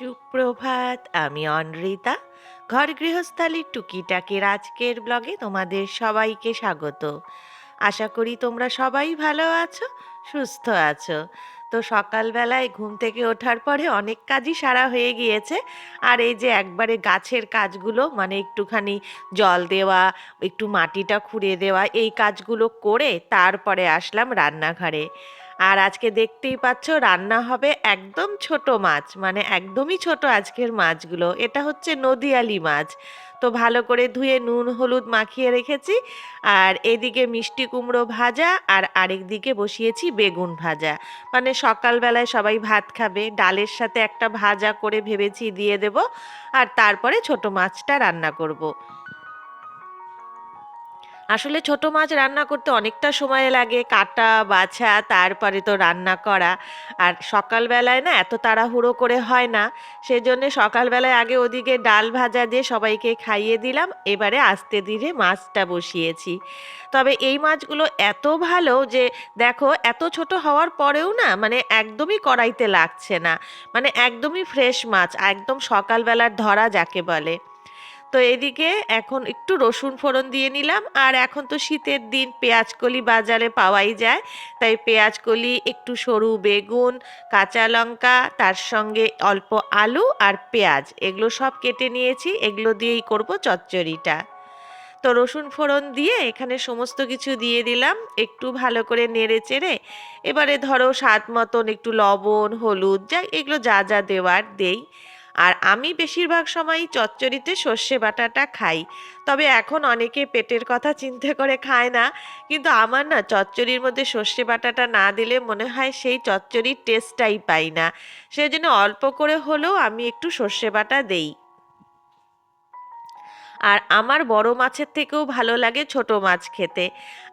সুপ্রভাত, আমি অনৃতা। ঘর গৃহস্থালির টুকিটাকির আজকের ব্লগে তোমাদের সবাইকে স্বাগত। আশা করি তোমরা সবাই ভালো আছো, সুস্থ আছো। তো সকালবেলায় ঘুম থেকে ওঠার পরে অনেক কাজই সারা হয়ে গিয়েছে। আর এই যে একবারে গাছের কাজগুলো মানে একটুখানি জল দেওয়া, একটু মাটিটা খুঁড়ে দেওয়া, এই কাজগুলো করে তারপরে আসলাম রান্নাঘরে। আর আজকে দেখতেই পাচ্ছ রান্না হবে একদম ছোট মাছ মানে একদমই ছোট আজকের মাছগুলো। এটা হচ্ছে নদিয়ালি মাছ। তো ভালো করে ধুয়ে নুন, হলুদ মাখিয়ে রেখেছি। আর এদিকে মিষ্টি কুমড়ো ভাজা আর আরেক দিকে বসিয়েছি বেগুন ভাজা। মানে সকালবেলায় সবাই ভাত খাবে, ডালের সাথে একটা ভাজা করে ভেবেছি দিয়ে দেব। আর তারপরে ছোট মাছটা রান্না করব। আসলে ছোট মাছ রান্না করতে অনেকটা সময় লাগে, কাটা, বাছা, তারপরে তো রান্না করা। আর সকালবেলায় না এত তাড়াহুড়ো করে হয় না, সেজন্য সকালবেলায় আগে ওদিকে ডাল ভাজা দিয়ে সবাইকে খাইয়ে দিলাম, এবারে আস্তে ধীরে মাছটা বসিয়েছি। তবে এই মাছগুলো এত ভালো যে, দেখো, এত ছোট হওয়ার পরেও না মানে একদমই কড়াইতে লাগছে না। মানে একদমই ফ্রেশ মাছ, একদম সকালবেলার ধরা যাকে বলে। তো এদিকে এখন একটু রসুন ফোড়ন দিয়ে নিলাম, আর এখন তো শীতের দিন, পেঁয়াজকলি বাজারে পাওয়াই যায়। তাই পেঁয়াজকলি, একটু সরু বেগুন, কাঁচা লঙ্কা, তার সঙ্গে অল্প আলু আর পেঁয়াজ, এগুলো সব কেটে নিয়েছি, এগুলো দিয়েই করব চচ্চড়িটা। তো রসুন ফোড়ন দিয়ে এখানে সমস্ত কিছু দিয়ে দিলাম, একটু ভালো করে নেড়ে চেড়ে। এবারে ধরো স্বাদ মতন একটু লবণ, হলুদ যা এগুলো যা যা দেওয়ার দেই। আর আমি বেশিরভাগ সময়ই চচ্চড়িতে সর্ষে বাটাটা খাই। তবে এখন অনেকে পেটের কথা চিন্তা করে খায় না, কিন্তু আমার না চচ্চড়ির মধ্যে সর্ষে বাটাটা না দিলে মনে হয় সেই চচ্চড়ির টেস্টটাই পাই না। সেই জন্য অল্প করে হলেও আমি একটু সর্ষে বাটা দেই। আর আমার বড় মাছের থেকেও ভালো লাগে ছোট মাছ খেতে।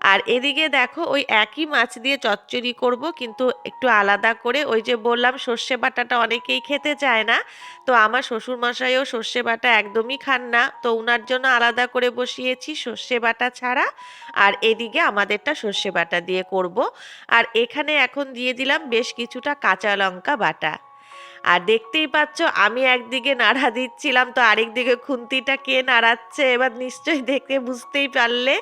আর এদিকে দেখো ওই একই মাছ দিয়ে চচ্চড়ি করব, কিন্তু একটু আলাদা করে। ওই যে বললাম, সর্ষে বাটাটা অনেকেই খেতে চায় না। তো আমার শ্বশুর মশাইও সর্ষে বাটা একদমই খান না। তো ওনার জন্য আলাদা করে বসিয়েছি সর্ষে বাটা ছাড়া। আর এদিকে আমাদেরটা সর্ষে বাটা দিয়ে করব। আর এখানে এখন দিয়ে দিলাম বেশ কিছুটা কাঁচা লঙ্কা বাটা। আর দেখতেই পাচ্ছ, আমি একদিকে নাড়া দিচ্ছিলাম, তো আরেক দিকে খুন্তিটা কে নাড়াচ্ছে? এবার নিশ্চয়ই দেখে বুঝতেই পারলে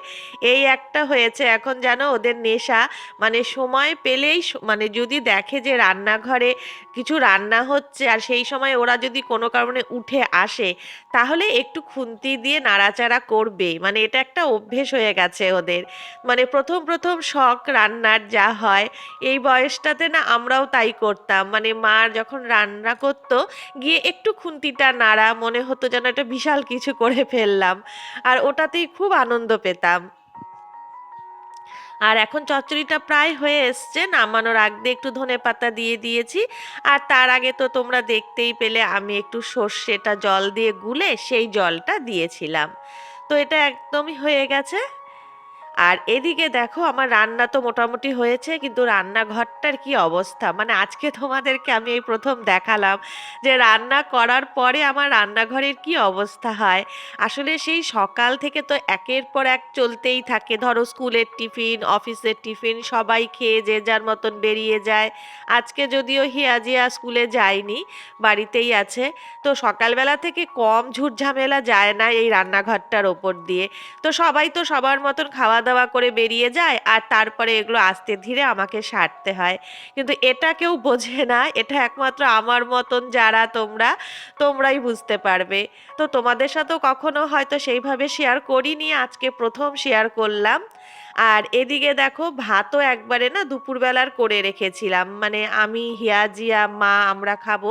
এই একটা হয়েছে। এখন যেন ওদের নেশা মানে সময় পেলেই মানে যদি দেখে যে রান্নাঘরে কিছু রান্না হচ্ছে আর সেই সময় ওরা যদি কোনো কারণে উঠে আসে, তাহলে একটু খুন্তি দিয়ে নাড়াচাড়া করবে। মানে এটা একটা অভ্যেস হয়ে গেছে ওদের। মানে প্রথম প্রথম শখ রান্নার যা হয়, এই বয়সটাতে না আমরাও তাই করতাম। মানে মা যখন রান্না করতো, গিয়ে একটু খুন্তিটা নাড়া, মনে হতো যেন একটা বিশাল কিছু করে ফেললাম। আর ওটাতেই খুব আনন্দ পেতাম। আর এখন চচ্চড়িটা প্রায় হয়ে এসছে, নামানোর আগ দিয়ে একটু ধনে পাতা দিয়ে দিয়েছি। আর তার আগে তো তোমরা দেখতেই পেলে আমি একটু সর্ষেটা জল দিয়ে গুলে সেই জলটা দিয়েছিলাম। তো এটা একদমই হয়ে গেছে। আর এদিকে দেখো আমার রান্না তো মোটামুটি হয়েছে, কিন্তু রান্নাঘরটার কি অবস্থা? মানে আজকে তোমাদেরকে আমি এই প্রথম দেখালাম যে রান্না করার পরে আমার রান্নাঘরের কি অবস্থা হয়। আসলে সেই সকাল থেকে তো একের পর এক চলতেই থাকে। ধরো স্কুলের টিফিন, অফিসের টিফিন, সবাই খেয়ে যে যার মতন বেরিয়ে যায়। আজকে যদিও হিয়াজিয়া স্কুলে যায়নি, বাড়িতেই আছে। তো সকালবেলা থেকে কম ঝুট ঝামেলা যায় না এই রান্নাঘরটার ওপর দিয়ে। তো সবাই তো সবার মতন খাওয়া দাওয়া করে বেরিয়ে যায় আর তারপরে এগুলো আস্তে ধীরে আমাকে সারতে হয়। কিন্তু এটা কেউ বোঝে না, এটা একমাত্র আমার মতন যারা তোমরা, তোমরাই বুঝতে পারবে। তো তোমাদের সাথেও কখনো হয়তো সেইভাবে শেয়ার করিনি, আজকে প্রথম শেয়ার করলাম। আর এদিকে দেখো ভাতও একবারে না দুপুরবেলার করে রেখেছিলাম। মানে আমি, হিয়া, জিয়া, মা আমরা খাব।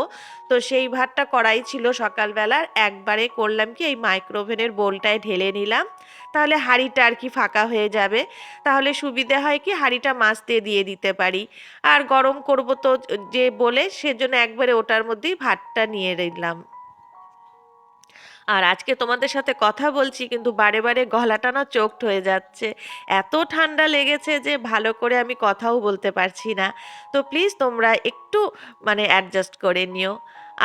তো সেই ভাতটা করাই ছিল সকালবেলার, একবারে করলাম কি এই মাইক্রোওভেনের বোলটায় ঢেলে নিলাম। তাহলে হাঁড়িটা আর কি ফাঁকা হয়ে যাবে। তাহলে সুবিধে হয় কি হাঁড়িটা মাছতে দিয়ে দিতে পারি। আর গরম করব তো যে বলে সেজন্য একবারে ওটার মধ্যেই ভাতটা নিয়ে নিলাম। আর আজকে তোমাদের সাথে কথা বলছি, কিন্তু বারে বারে গলাটা না চোখ হয়ে যাচ্ছে। এত ঠান্ডা লেগেছে যে ভালো করে আমি কথাও বলতে পারছি না। তো প্লিজ তোমরা একটু মানে অ্যাডজাস্ট করে নিও।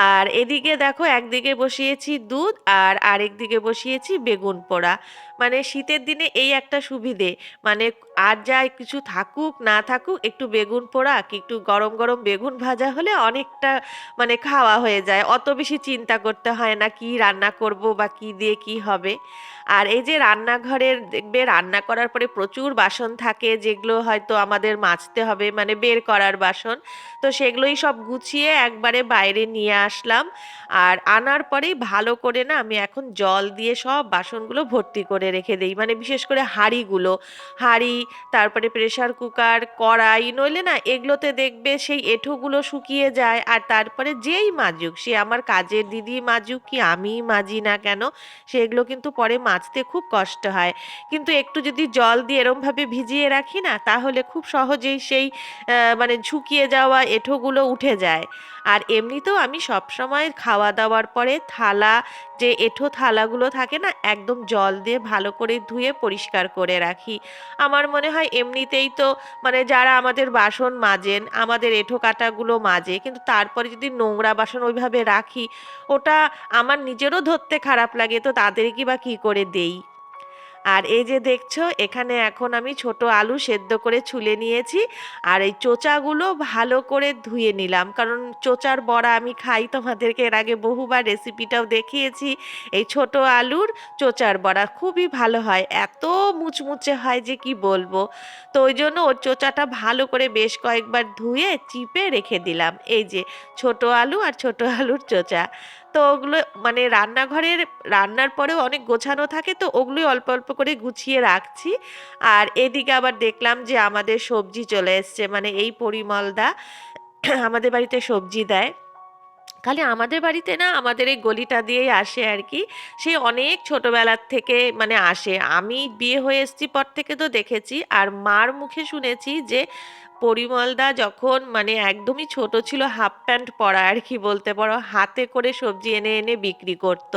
আর এদিকে দেখো, একদিকে বসিয়েছি দুধ আর আরেক দিকে বসিয়েছি বেগুন পোড়া। মানে শীতের দিনে এই একটা সুবিধে। মানে আর যা কিছু থাকুক, না থাকুক, একটু বেগুন পোড়া কি একটু গরম গরম বেগুন ভাজা হলে অনেকটা মানে খাওয়া হয়ে যায়। অত বেশি চিন্তা করতে হয় না কি রান্না করব বা কি দিয়ে কি হবে। আর এই যে রান্নাঘরের দেখবে রান্না করার পরে প্রচুর বাসন থাকে, যেগুলো হয়তো আমাদের মাজতে হবে মানে বের করার বাসন। তো সেগুলোই সব গুছিয়ে একবারে বাইরে নিয়ে আসলাম। আর আনার পরেই ভালো করে না আমি এখন জল দিয়ে সব বাসনগুলো ভর্তি করে রেখে দিই। মানে বিশেষ করে হাঁড়িগুলো, হাঁড়ি, তারপরে প্রেসার কুকার কড়াই, নইলে না এগুলোতে দেখবে সেই এঁঠোগুলো শুকিয়ে যায় আর তারপরে যেই মাজুক, সে আমার কাজের দিদি মাজুক কি আমিই মাজি না কেন, সেগুলো কিন্তু পরে মাজতে খুব কষ্ট হয়। কিন্তু একটু যদি জল দিয়ে এরমভাবে ভিজিয়ে রাখি না, তাহলে খুব সহজেই সেই মানে ঝুঁকিয়ে যাওয়া এঁঠোগুলো উঠে যায়। আর এমনিতেও আমি সবসময় খাওয়া দাওয়ার পরে থালা, যে এঁঠো থালাগুলো থাকে না, একদম জল দিয়ে ভালো করে ধুয়ে পরিষ্কার করে রাখি। আমার মনে হয় এমনিতেই তো মানে যারা আমাদের বাসন মাজেন, আমাদের এঁঠো কাটাগুলো মাজে, কিন্তু তারপরে যদি নোংরা বাসন ওইভাবে রাখি, ওটা আমার নিজেরও ধরতে খারাপ লাগে, তো তাদের কি বা কী করে দেই? আর এই যে দেখছ, এখানে এখন আমি ছোট আলু সেদ্ধ করে ছুলে নিয়েছি আর এই চোচাগুলো ভালো করে ধুয়ে নিলাম। কারণ চোচার বড়া আমি খাই, তোমাদেরকে এর আগে বহুবার রেসিপিটাও দেখিয়েছি। এই ছোট আলুর চোচার বড়া খুবই ভালো হয়, এত মুচমুচে হয় যে কি বলব। তো ওই জন্য ওর চোচাটা ভালো করে বেশ কয়েকবার ধুয়ে, চিপে রেখে দিলাম। এই যে ছোট আলু আর ছোট আলুর চোচা। তো ওগুলো মানে রান্নাঘরের, রান্নার পরেও অনেক গোছানো থাকে, তো ওগুলোই অল্প অল্প করে গুছিয়ে রাখছি। আর এদিকে আবার দেখলাম যে আমাদের সবজি চলে এসছে মানে এই পরিমলদা আমাদের বাড়িতে সবজি দেয়। খালি আমাদের বাড়িতে না, আমাদের এই গলিটা দিয়েই আসে আর কি। সে অনেক ছোটবেলার থেকে মানে আসে। আমি বিয়ে হয়ে এসেছি পর থেকে তো দেখেছি, আর মার মুখে শুনেছি যে পরিমলদা যখন মানে একদমই ছোট ছিল হাফ প্যান্ট পরা আর কি বলতে পারো, হাতে করে সবজি এনে এনে বিক্রি করত।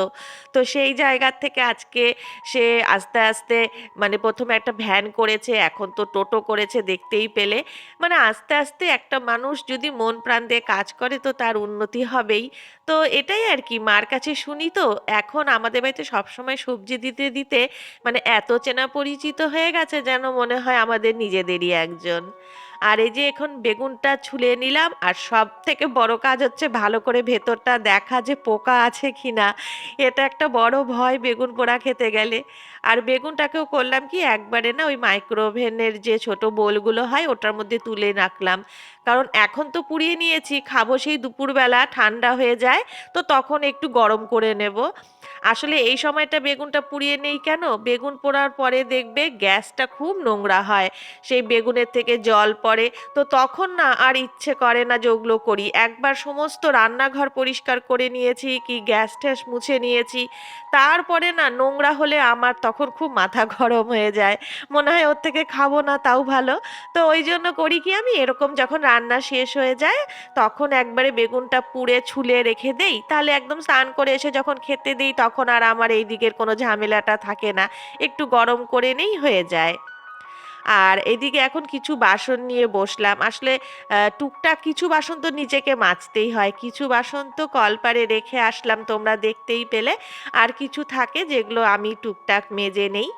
তো সেই জায়গার থেকে আজকে সে আস্তে আস্তে মানে প্রথমে একটা ভ্যান করেছে, এখন তো টোটো করেছে, দেখতেই পেলে। মানে আস্তে আস্তে একটা মানুষ যদি মন প্রাণ দিয়ে কাজ করে তো তার উন্নতি হবেই। তো এটাই আর কি, মার কাছে শুনি তো, এখন আমাদের বাড়িতে সবসময় সবজি দিতে দিতে মানে এত চেনা পরিচিত হয়ে গেছে যেন মনে হয় আমাদের নিজেদেরই একজন। আর এই যে এখন বেগুনটা ছুলে নিলাম, আর সব থেকে বড় কাজ হচ্ছে ভালো করে ভেতরটা দেখা যে পোকা আছে কি না এটা একটা বড় ভয় বেগুন পোড়া খেতে গেলে। আর বেগুনটাকেও করলাম কি, একবারে না ওই মাইক্রোওভেনের যে ছোট বোলগুলো হয়, ওটার মধ্যে তুলে রাখলাম। কারণ এখন তো পুড়িয়ে নিয়েছি, খাব সেই দুপুরবেলা, ঠান্ডা হয়ে যায়, তো তখন একটু গরম করে নেব। আসলে এই সময়টা বেগুনটা পুড়িয়ে নেই কেন? বেগুন পোড়ার পরে দেখবে গ্যাসটা খুব নোংরা হয়। সেই বেগুনের থেকে জল পড়ে। তো তখন না আর ইচ্ছে করে না যে ওগুলো করি। একবার সমস্ত রান্নাঘর পরিষ্কার করে নিয়েছি, কি গ্যাস ট্যাস মুছে নিয়েছি। তারপরে না নোংরা হলে আমার তখন খুব মাথা গরম হয়ে যায়। মনে হয় ওর থেকে খাব না, তাও ভালো। তো ওই জন্য করি কি আমি? এরকম যখন রান্না শেষ হয়ে যায়, তখন একবারে বেগুনটা পুড়ে ছুলে রেখে দেই। তাহলে একদম স্নান করে এসে যখন খেতে দিই তখন আর আমার এই দিকের কোনো ঝামেলাটা থাকে না। একটু গরম করে নেই, হয়ে যায়। আর এদিকে এখন কিছু বাসন নিয়ে বসলাম। আসলে টুকটাক কিছু বাসন তো নিজেকে মাজতেই হয়। কিছু বাসন তো কলপারে রেখে আসলাম, তোমরা দেখতেই পেলে। আর কিছু থাকে যেগুলো আমি টুকটাক মেজে নেই।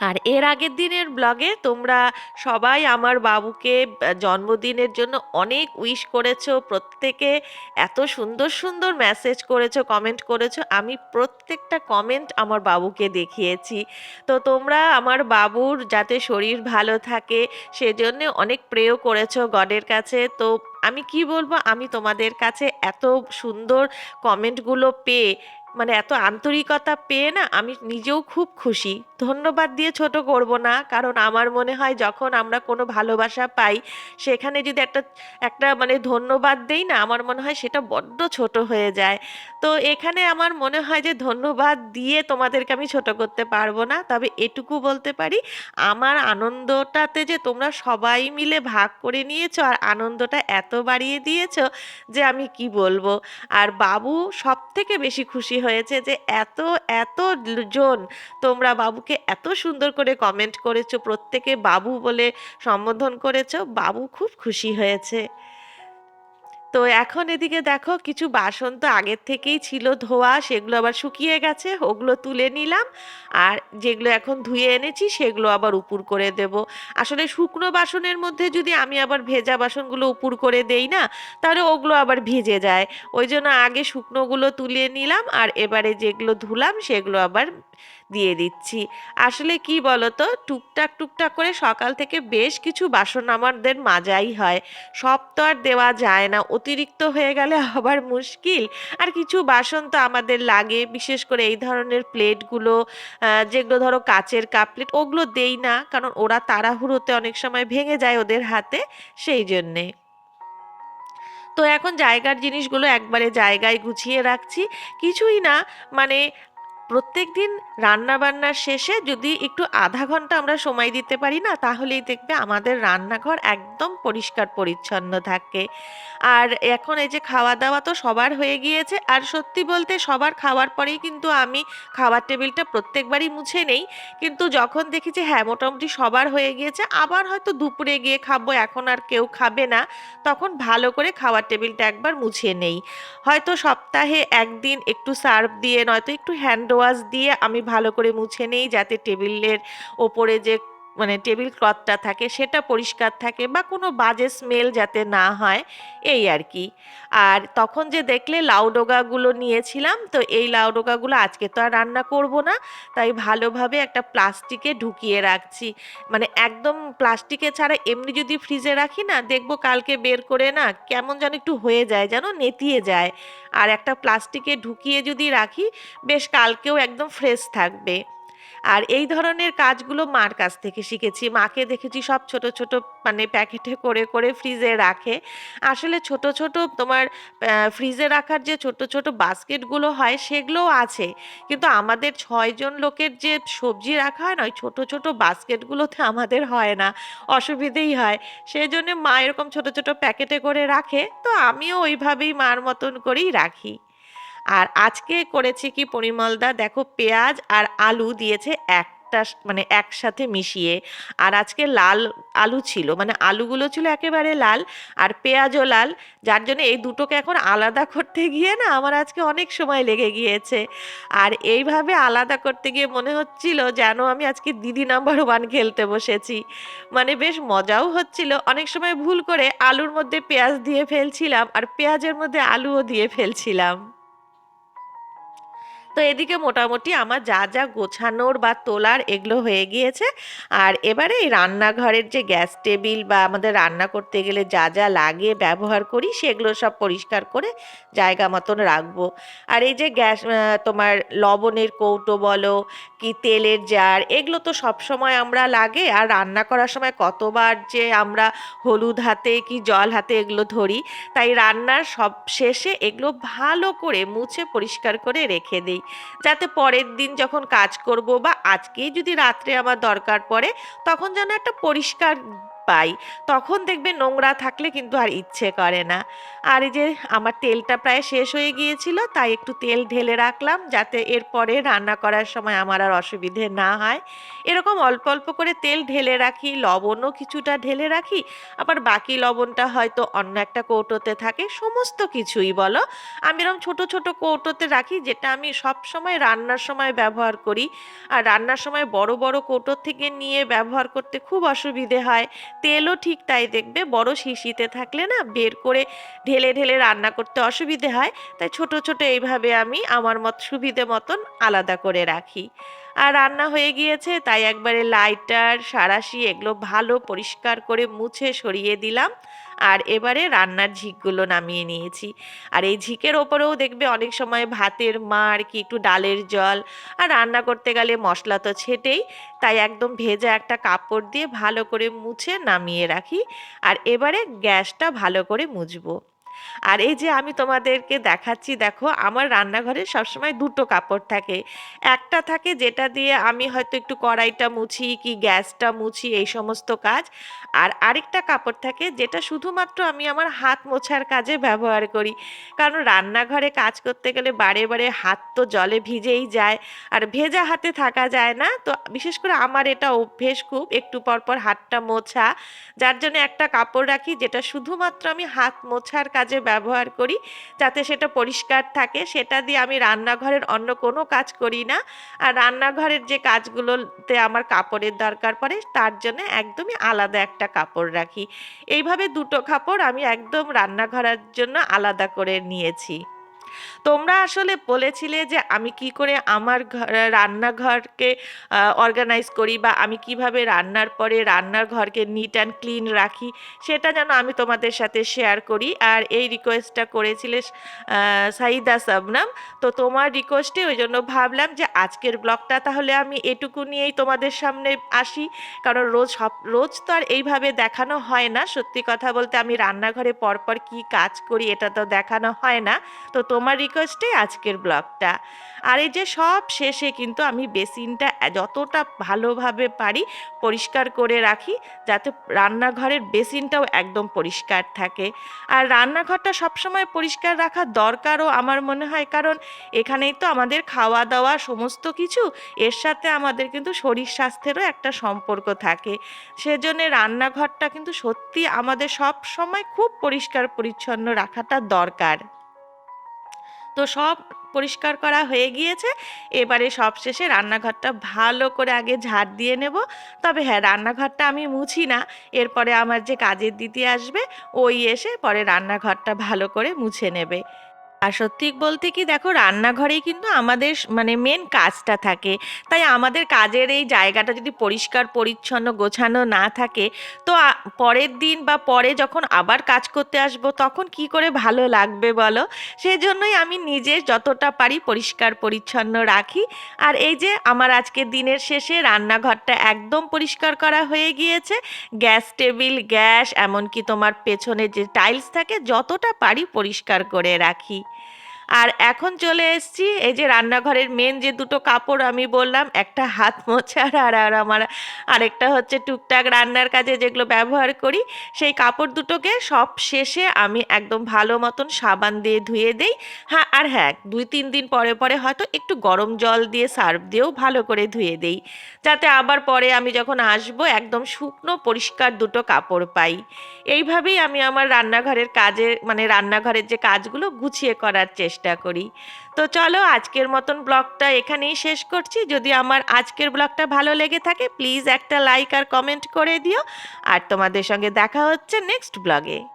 আর এর আগের দিনের ব্লগে তোমরা সবাই আমার বাবুকে জন্মদিনের জন্য অনেক উইশ করেছ, প্রত্যেকে এত সুন্দর সুন্দর মেসেজ করেছ কমেন্ট করেছ। আমি প্রত্যেকটা কমেন্ট আমার বাবুকে দেখিয়েছি। তো তোমরা আমার বাবুর যাতে শরীর ভালো থাকে, সেজন্য অনেক প্রেও করেছ গডের কাছে। তো আমি কি বলব? আমি তোমাদের কাছে এত সুন্দর কমেন্টগুলো পেয়ে মানে এত আন্তরিকতা পেয়ে না আমি নিজেও খুব খুশি। ধন্যবাদ দিয়ে ছোট করব না, কারণ আমার মনে হয় যখন আমরা কোনো ভালোবাসা পাই, সেখানে যদি একটা একটা মানে ধন্যবাদ দেই না, আমার মনে হয় সেটা বড্ড ছোট হয়ে যায়। তো এখানে আমার মনে হয় যে ধন্যবাদ দিয়ে তোমাদেরকে আমি ছোট করতে পারব না, তবে এটুকু বলতে পারি, আমার আনন্দটাতে যে তোমরা সবাই মিলে ভাগ করে নিয়েছো আর আনন্দটা এত বাড়িয়ে দিয়েছ যে আমি কি বলব? আর বাবু সব থেকে বেশি খুশি হয়েছে যে এত এত জন তোমরা বাবুকে এত সুন্দর করে কমেন্ট করেছ, প্রত্যেকে বাবু বলে সম্বোধন করেছ, বাবু খুব খুশি হয়েছে। তো এখন এদিকে দেখো কিছু বাসন তো আগের থেকেই ছিল ধোয়া, সেগুলো আবার শুকিয়ে গেছে, ওগুলো তুলে নিলাম। আর যেগুলো এখন ধুয়ে এনেছি, সেগুলো আবার উপুর করে দেব। আসলে শুকনো বাসনের মধ্যে যদি আমি আবার ভেজা বাসনগুলো উপুর করে দেই না, তাহলে ওগুলো আবার ভিজে যায়। ওই জন্য আগে শুকনোগুলো তুলে নিলাম, আর এবারে যেগুলো ধুলাম, সেগুলো আবার দিয়ে দিচ্ছি। আসলে কি বলতো, টুকটাক টুকটাক করে সকাল থেকে বেশ কিছু বাসন আমাদের মাজাই হয়। সব তো আর দেওয়া যায় না, অতিরিক্ত হয়ে গেলে আবার মুশকিল। আর কিছু বাসন তো আমাদের লাগে, বিশেষ করে এই ধরনের প্লেটগুলো যেগুলো ধরো কাচের কাপ প্লেট, ওগুলো দেই না, কারণ ওরা তাড়াহুড়োতে অনেক সময় ভেঙে যায় ওদের হাতে, সেই জন্যে। তো এখন জায়গার জিনিসগুলো একবারে জায়গায় গুছিয়ে রাখছি। কিছুই না মানে প্রত্যেক দিন রান্নাবান্নার শেষে যদি একটু আধা ঘণ্টা আমরা সময় দিতে পারি না, তাহলেই দেখবে আমাদের রান্নাঘর একদম পরিষ্কার পরিচ্ছন্ন থাকে। আর এখন এই যে খাওয়া দাওয়া তো সবার হয়ে গিয়েছে, আর সত্যি বলতে সবার খাওয়ার পরেই কিন্তু আমি খাবার টেবিলটা প্রত্যেকবারই মুছে নেই। কিন্তু যখন দেখি যে হ্যাঁ মোটামুটি সবার হয়ে গিয়েছে, আবার হয়তো দুপুরে গিয়ে খাব, এখন আর কেউ খাবে না, তখন ভালো করে খাওয়ার টেবিলটা একবার মুছে নেই। হয়তো সপ্তাহে একদিন একটু সার্ফ দিয়ে নয়তো একটু হ্যান্ড ওয়াশ দিয়ে আমি ভালো করে মুছে নেই যাতে টেবিলের ওপরে যে মানে টেবিল ক্লথটা থাকে, সেটা পরিষ্কার থাকে বা কোনো বাজে স্মেল যাতে না হয়, এই আর কি। আর তখন যে দেখলে লাউ ডোগাগুলো নিয়েছিলাম, তো এই লাউ ডোগাগুলো আজকে তো আর রান্না করব না, তাই ভালোভাবে একটা প্লাস্টিকে ঢুকিয়ে রাখছি। মানে একদম প্লাস্টিকে ছাড়া এমনি যদি ফ্রিজে রাখি না, দেখব কালকে বের করে না কেমন যেন একটু হয়ে যায়, যেন নেতিয়ে যায়। আর একটা প্লাস্টিকে ঢুকিয়ে যদি রাখি, বেশ কালকেও একদম ফ্রেশ থাকবে। আর এই ধরনের কাজগুলো মার কাছ থেকে শিখেছি। মাকে দেখেছি সব ছোট ছোট মানে প্যাকেটে করে করে ফ্রিজে রাখে। আসলে ছোট ছোট তোমার ফ্রিজে রাখার যে ছোট ছোট বাস্কেটগুলো হয় সেগুলোও আছে। কিন্তু আমাদের ছয়জন লোকের যে সবজি রাখা হয় না, ওই ছোটো ছোটো বাস্কেটগুলোতে আমাদের হয় না। অসুবিধেই হয়। সেই জন্য মা এরকম ছোট ছোট প্যাকেটে করে রাখে। তো আমিও ওইভাবেই মার মতন করেই রাখি। আর আজকে করেছি কি পরিমলদা দেখো পেঁয়াজ আর আলু দিয়েছে একটা মানে একসাথে মিশিয়ে। আর আজকে লাল আলু ছিল মানে আলুগুলো ছিল একেবারে লাল আর পেঁয়াজও লাল। যার জন্য এই দুটোকে এখন আলাদা করতে গিয়ে না আমার আজকে অনেক সময় লেগে গিয়েছে। আর এইভাবে আলাদা করতে গিয়ে মনে হচ্ছিল যেন আমি আজকে দিদি নাম্বার ওয়ান খেলতে বসেছি। মানে বেশ মজাও হচ্ছিল। অনেক সময় ভুল করে আলুর মধ্যে পেঁয়াজ দিয়ে ফেলছিলাম আর পেঁয়াজের মধ্যে আলুও দিয়ে ফেলছিলাম। তো এদিকে মোটামুটি আমার যা যা গোছানোর বা তোলার এগুলো হয়ে গিয়েছে। আর এবারে এই রান্নাঘরের যে গ্যাস টেবিল বা আমাদের রান্না করতে গেলে যা যা লাগে ব্যবহার করি, সেগুলো সব পরিষ্কার করে জায়গা মতন রাখব। আর এই যে গ্যাস তোমার লবণের কৌটো বলো কি তেলের জার, এগুলো তো সব সময় আমরা লাগে। আর রান্না করার সময় কতবার যে আমরা হলুদ হাতে কি জল হাতে এগুলো ধরি, তাই রান্নার সব শেষে এগুলো ভালো করে মুছে পরিষ্কার করে রেখে দিই। যাতে পরের দিন যখন কাজ করব বা আজকেই যদি রাত্রে আমার দরকার পড়ে, তখন যেন একটা পরিষ্কার পাই, তখন দেখবে নোংরা থাকলে কিন্তু আর ইচ্ছে করে না। আর এই যে আমার তেলটা প্রায় শেষ হয়ে গিয়েছিল, তাই একটু তেল ঢেলে রাখলাম যাতে এরপরে রান্না করার সময় আমার আর অসুবিধে না হয়। এরকম অল্প অল্প করে তেল ঢেলে রাখি, লবণও কিছুটা ঢেলে রাখি, আবার বাকি লবণটা হয়তো অন্য একটা কৌটোতে থাকে, সমস্ত কিছুই বলো। আমি এরকম ছোট ছোট কৌটোতে রাখি যেটা আমি সব সময় রান্নার সময় ব্যবহার করি। আর রান্নার সময় বড় বড় কৌটোর থেকে নিয়ে ব্যবহার করতে খুব অসুবিধে হয়। তেলও ঠিক তাই দেখবে, বড় শিশিতে থাকলে না বের করে ঢেলে ঢেলে রান্না করতে অসুবিধে হয়, তাই ছোট ছোট এইভাবে আমি আমার মত সুবিধে মতন আলাদা করে রাখি। আর রান্না হয়ে গিয়েছে, তাই একবারে লাইটার, সারাশি এগুলো ভালো পরিষ্কার করে মুছে সরিয়ে দিলাম। আর এবারে রান্নার ঝিকগুলো নামিয়ে নিয়েছি। আর এই ঝিকের ওপরেও দেখবে অনেক সময় ভাতের মার কি একটু ডালের জল। আর রান্না করতে গেলে মশলা তো ছেটেই। তাই একদম ভেজা একটা কাপড় দিয়ে ভালো করে মুছে নামিয়ে রাখি। আর এবারে গ্যাসটা ভালো করে মুছবো। আর এই যে আমি তোমাদেরকে দেখাচ্ছি, দেখো আমার রান্নাঘরে সবসময় দুটো কাপড় থাকে। একটা থাকে যেটা দিয়ে আমি হয়তো একটু কড়াইটা মুছি কি গ্যাসটা মুছি, এই সমস্ত কাজ। আর আরেকটা কাপড় থাকে যেটা শুধুমাত্র আমি আমার হাত মোছার কাজে ব্যবহার করি। কারণ রান্নাঘরে কাজ করতে গেলে বারে বারে হাত তো জলে ভিজেই যায়, আর ভেজা হাতে থাকা যায় না। তো বিশেষ করে আমার এটা অভ্যেস খুব একটু পর পর হাতটা মোছা। যার জন্য একটা কাপড় রাখি যেটা শুধুমাত্র আমি হাত মোছার কাজে কাজে ব্যবহার করি, যাতে সেটা পরিষ্কার থাকে। সেটা দিয়ে আমি রান্নাঘরের অন্য কোনো কাজ করি না। আর রান্নাঘরের যে কাজগুলোতে আমার কাপড়ের দরকার পড়ে, তার জন্য একদমই আলাদা একটা কাপড় রাখি। এইভাবে দুটো কাপড় আমি একদম রান্নাঘরের জন্য আলাদা করে নিয়েছি। তোমরা আসলে বলেছিলে যে আমি কি করে আমার ঘর রান্নাঘরকে অর্গানাইজ করি বা আমি কীভাবে রান্নার পরে রান্নার ঘরকে নিট অ্যান্ড ক্লিন রাখি, সেটা যেন আমি তোমাদের সাথে শেয়ার করি। আর এই রিকোয়েস্টটা করেছিলে সাইদা সাবনাম। তো তোমার রিকোয়েস্টে ওই জন্য ভাবলাম যে আজকের ব্লগটা তাহলে আমি এটুকু নিয়েই তোমাদের সামনে আসি। কারণ রোজ সব, রোজ তো আর এইভাবে দেখানো হয় না। সত্যি কথা বলতে আমি রান্নাঘরে পরপর কি কাজ করি এটা তো দেখানো হয় না। তো তোমার রিকোয়েস্টে আজকের ব্লগটা আর এই যে সব শেষে কিন্তু আমি বেসিনটা যতটা ভালোভাবে পারি পরিষ্কার করে রাখি, যাতে রান্নাঘরের বেসিনটাও একদম পরিষ্কার থাকে। আর রান্নাঘরটা সবসময় পরিষ্কার রাখা দরকারও আমার মনে হয়, কারণ এখানেই তো আমাদের খাওয়া দাওয়া সমস্ত কিছু, এর সাথে আমাদের কিন্তু শরীর স্বাস্থ্যেরও একটা সম্পর্ক থাকে। সেজন্য রান্নাঘরটা কিন্তু সত্যি আমাদের সব সময় খুব পরিষ্কার পরিচ্ছন্ন রাখাটা দরকার। তো সব পরিষ্কার করা হয়ে গিয়েছে। এবারে সব শেষে রান্নাঘরটা ভালো করে আগে ঝাড় দিয়ে নেব। তবে হ্যাঁ রান্নাঘরটা আমি মুছি না। এরপরে আমার যে কাজের দিদি আসবে, ওই এসে পরে রান্নাঘরটা ভালো করে মুছে নেবে। আর সত্যি বলতে কি দেখো, রান্নাঘরেই কিন্তু আমাদের মানে মেন কাজটা থাকে। তাই আমাদের কাজের এই জায়গাটা যদি পরিষ্কার, পরিচ্ছন্ন, গোছানো না থাকে, তো পরের দিন বা পরে যখন আবার কাজ করতে আসব, তখন কি করে ভালো লাগবে বলো? সেই জন্যই আমি নিজে যতটা পারি পরিষ্কার, পরিচ্ছন্ন রাখি। আর এই যে আমার আজকে দিনের শেষে রান্নাঘরটা একদম পরিষ্কার করা হয়ে গিয়েছে। গ্যাস টেবিল, গ্যাস, এমনকি তোমার পেছনে যে টাইলস থাকে, যতটা পারি পরিষ্কার করে রাখি। আর এখন চলে এসেছি, এই যে রান্নাঘরের মেন যে দুটো কাপড় আমি বললাম, একটা হাত মোছার আর আর আমার আরেকটা হচ্ছে টুকটাক রান্নার কাজে যেগুলো ব্যবহার করি, সেই কাপড় দুটোকে সব শেষে আমি একদম ভালো মতন সাবান দিয়ে ধুয়ে দেই। হ্যাঁ আর হ্যাঁ দুই তিন দিন পরে পরে হয়তো একটু গরম জল দিয়ে সার্ফ দিয়েও ভালো করে ধুয়ে দেই। যাতে আবার পরে আমি যখন আসব, একদম শুকনো পরিষ্কার দুটো কাপড় পাই। এইভাবেই আমি আমার রান্নাঘরের কাজে মানে রান্নাঘরের যে কাজগুলো গুছিয়ে করার চেষ্টা করি। তো চলো আজকের মতন ব্লগটা এখানেই শেষ করছি। যদি আমার আজকের ব্লগটা ভালো লেগে থাকে প্লিজ একটা লাইক আর কমেন্ট করে দিও। আর তোমাদের সঙ্গে দেখা হচ্ছে নেক্সট ব্লগে